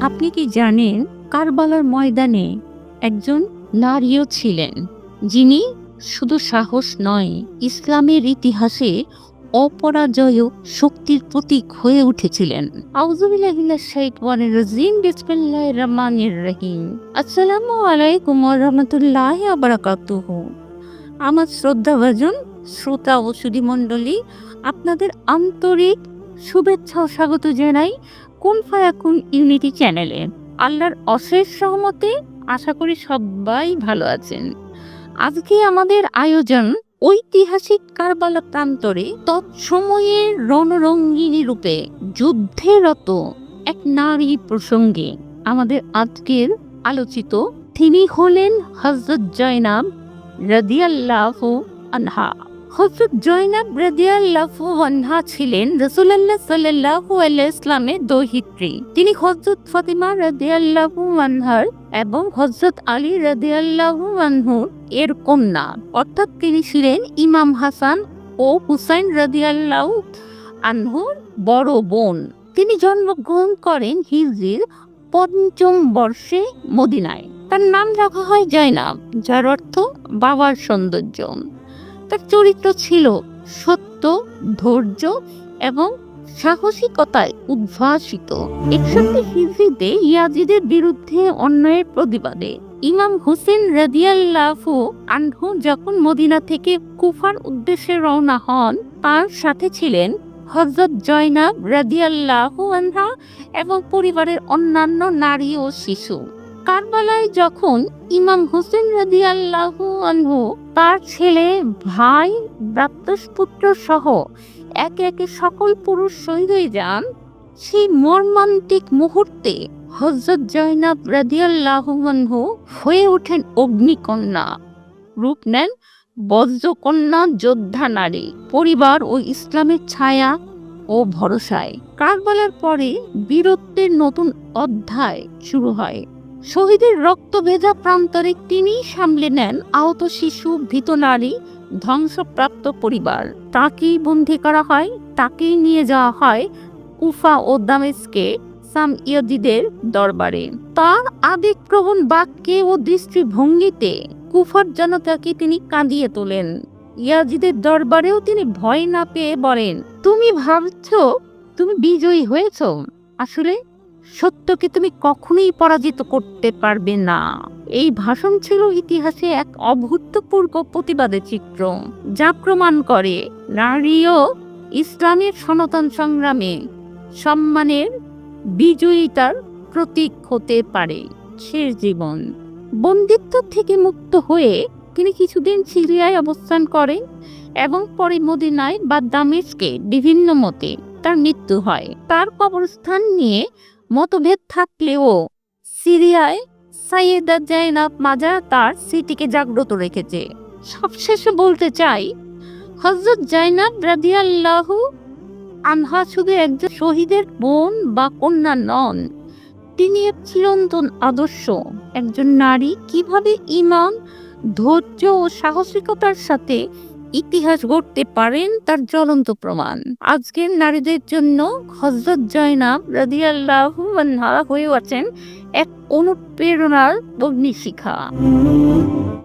আপনি কি জানেন কারবালার ময়দানে একজন নারীও ছিলেন, যিনি শুধু সাহস নয়, ইসলামের ইতিহাসে অপরাজয় শক্তির প্রতীক হয়ে উঠেছিলেন। রহিম। আসসালামু আলাইকুম আমার শ্রদ্ধাভাজন, শ্রোতা ও সুধীমণ্ডলী আপনাদের আন্তরিক শুভেচ্ছা ও স্বাগত জানাই কোন ফায়াকুন ইউনিটি চ্যানেলে। আল্লাহর অশেষ সহমতে আশা করি সবাই ভালো আছেন। আজকে আমাদের আয়োজন ঐতিহাসিক কারবালা প্রান্তরে তৎসময়ে রণরঙ্গিনী রূপে যুদ্ধেরত এক নারী প্রসঙ্গে আমাদের আজকের আলোচিত তিনি হলেন হজরত জয়নাব রাদিয়াল্লাহু আনহা। হজরত জৈনাব রাদিয়াল্লাহু আনহা ছিলেন রাসূলুল্লাহ আলাইহি ইসলামের দৌহিত্রী। তিনি হজরত ফাতিমা রাদিয়াল্লাহু আনহার এবং হজরত আলী রাদিয়াল্লাহু আনহু এর কন্যা। অর্থাৎ তিনি ছিলেন ইমাম হাসান ও হুসাইন রাদিয়াল্লাহু আনহুর বড় বোন। তিনি জন্মগ্রহণ করেন হিজরির পঞ্চম বর্ষে মদিনায়। তার নাম রাখা হয় জয়নাব, যার অর্থ বাবার সৌন্দর্য। তার চরিত্র ছিল সত্য, ধৈর্য এবং সাহসিকতায় উদ্ভাসিত। একষট্টি হিজড়িতে ইয়াজিদের বিরুদ্ধে অন্যায়ের প্রতিবাদে ইমাম হুসেন রাদিয়াল্লাহু আনহু যখন মদিনা থেকে কুফার উদ্দেশ্যে রওনা হন, তার সাথে ছিলেন হজরত জয়নাব রাদিয়াল্লাহু আনহা এবং পরিবারের অন্যান্য নারী ও শিশু। কারবালায় যখন ইমাম হোসেন রাদিয়াল্লাহু আনহু তার ছেলে, ভাই ব্রাত্যপুত্র সহ একে একে সকল পুরুষ শহীদ হয়ে যান। সেই মর্মান্তিক মুহূর্তে হজরত জয়নাব রাদিয়াল্লাহু আনহু হয়ে ওঠেন অগ্নিকন্যা। রূপ নেন বজ্রকন্যা যোদ্ধা নারী। পরিবার ও ইসলামের ছায়া ও ভরসায়। কারবালার পরে বীরত্বের নতুন অধ্যায় শুরু হয়। শহীদের রক্ত ভেজা প্রান্তরে তিনি সামলে নেন আহত শিশু, ভীত নারী, ধ্বংসপ্রাপ্ত পরিবার। তাকেই বন্দি করা হয়, তাকেই নিয়ে যাওয়া হয় কুফা ও দামেস্কে সাম ইয়াজিদের দরবারে। তার আবেগপ্রবণ বাক্যে ও দৃষ্টিভঙ্গিতে কুফার জনতাকে তিনি কাঁদিয়ে তোলেন। ইয়াজিদের দরবারেও তিনি ভয় না পেয়ে বলেন, তুমি ভাবছ, তুমি বিজয়ী হয়েছ। আসলে সত্যকে তুমি কখনোই পরাজিত করতে পারবে না। এই ভাষণ ছিল ইতিহাসে এক অভূতপূর্ব প্রতিবাদের চিত্র, যা প্রমাণ করে নারীও ইসলামের সনাতন সংগ্রামে সম্মানের বিজয়িতার প্রতীক হতে পারে শেষ জীবন। বন্দিত্ব থেকে মুক্ত হয়ে তিনি কিছুদিন সিরিয়ায় অবস্থান করেন এবং পরে মদিনায় বা দামেস্কে বিভিন্ন মতে তার মৃত্যু হয়। তার কবরস্থান নিয়ে মতভেদ থাকলেও সিরিয়ায় সাইয়েদা জাইনাব মাজা তার স্মৃতিকে জাগ্রত রেখেছে। সবশেষে বলতে চাই হজরত জাইনাব রাদিয়াল্লাহু আনহা শুধু একজন শহীদের বোন বা কন্যা নন, তিনি এক চিরন্তন আদর্শ। একজন নারী কীভাবে ইমান ধৈর্য ও সাহসিকতার সাথে ইতিহাস গড়তে পারেন তার জ্বলন্ত প্রমাণ। আজকের নারীদের জন্য হজরত জয়নাব রাদিয়াল্লাহু আনহা হয়ে আছেন এক অনুপ্রেরণার অগ্নিশিখা।